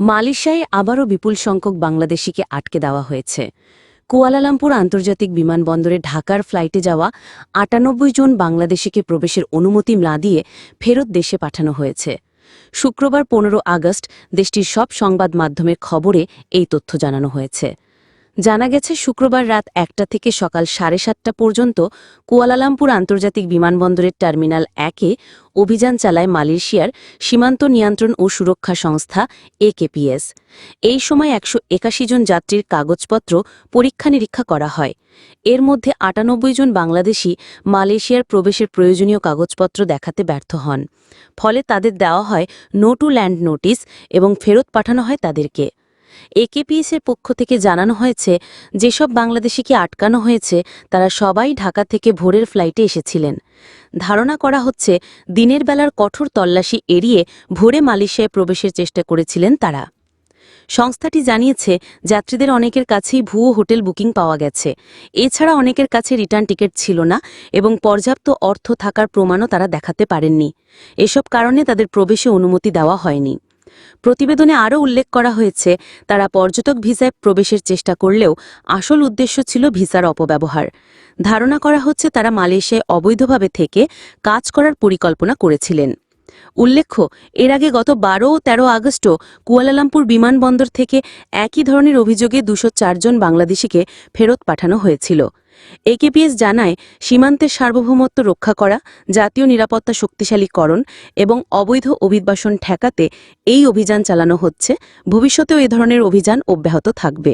মালয়েশিয়ায় আবারও বিপুল সংখ্যক বাংলাদেশিকে আটকে দেওয়া হয়েছে। কুয়ালালামপুর আন্তর্জাতিক বিমানবন্দরে ঢাকার ফ্লাইটে যাওয়া আটানব্বই জন বাংলাদেশিকে প্রবেশের অনুমতি না দিয়ে ফেরত দেশে পাঠানো হয়েছে। শুক্রবার পনেরো আগস্ট দেশটির সব সংবাদ মাধ্যমের খবরে এই তথ্য জানানো হয়েছে। জানা গেছে, শুক্রবার রাত একটা থেকে সকাল সাড়ে সাতটা পর্যন্ত কুয়ালালামপুর আন্তর্জাতিক বিমানবন্দরের টার্মিনাল একে অভিযান চালায় মালয়েশিয়ার সীমান্ত নিয়ন্ত্রণ ও সুরক্ষা সংস্থা একেপিএস এই সময় একশো একাশি জন যাত্রীর কাগজপত্র পরীক্ষা নিরীক্ষা করা হয়। এর মধ্যে আটানব্বই জন বাংলাদেশি মালয়েশিয়ার প্রবেশের প্রয়োজনীয় কাগজপত্র দেখাতে ব্যর্থ হন। ফলে তাদের দেওয়া হয় নো টু ল্যান্ড নোটিস এবং ফেরত পাঠানো হয় তাদেরকে। একেপিএসের পক্ষ থেকে জানানো হয়েছে, যেসব বাংলাদেশিকে আটকানো হয়েছে, তারা সবাই ঢাকা থেকে ভোরের ফ্লাইটে এসেছিলেন। ধারণা করা হচ্ছে, দিনের বেলার কঠোর তল্লাশি এড়িয়ে ভোরে মালয়েশিয়ায় প্রবেশের চেষ্টা করেছিলেন তারা। সংস্থাটি জানিয়েছে, যাত্রীদের অনেকের কাছেই ভুয়ো হোটেল বুকিং পাওয়া গেছে। এছাড়া অনেকের কাছে রিটার্ন টিকিট ছিল না এবং পর্যাপ্ত অর্থ থাকার প্রমাণও তারা দেখাতে পারেননি। এসব কারণে তাদের প্রবেশে অনুমতি দেওয়া হয়নি। প্রতিবেদনে আরও উল্লেখ করা হয়েছে, তারা পর্যটক ভিসায় প্রবেশের চেষ্টা করলেও আসল উদ্দেশ্য ছিল ভিসার অপব্যবহার। ধারণা করা হচ্ছে তারা মালয়েশিয়ায় অবৈধভাবে থেকে কাজ করার পরিকল্পনা করেছিলেন। উল্লেখ্য, এর আগে গত বারো ও তেরো আগস্টও কুয়ালালামপুর বিমানবন্দর থেকে একই ধরনের অভিযোগে দুশো জন বাংলাদেশিকে ফেরত পাঠানো হয়েছিল। একেপিএস জানায়, সীমান্তের সার্বভৌমত্ব রক্ষা করা, জাতীয় নিরাপত্তা শক্তিশালীকরণ এবং অবৈধ অভিবাসন ঠেকাতে এই অভিযান চালানো হচ্ছে। ভবিষ্যতেও এ ধরনের অভিযান অব্যাহত থাকবে।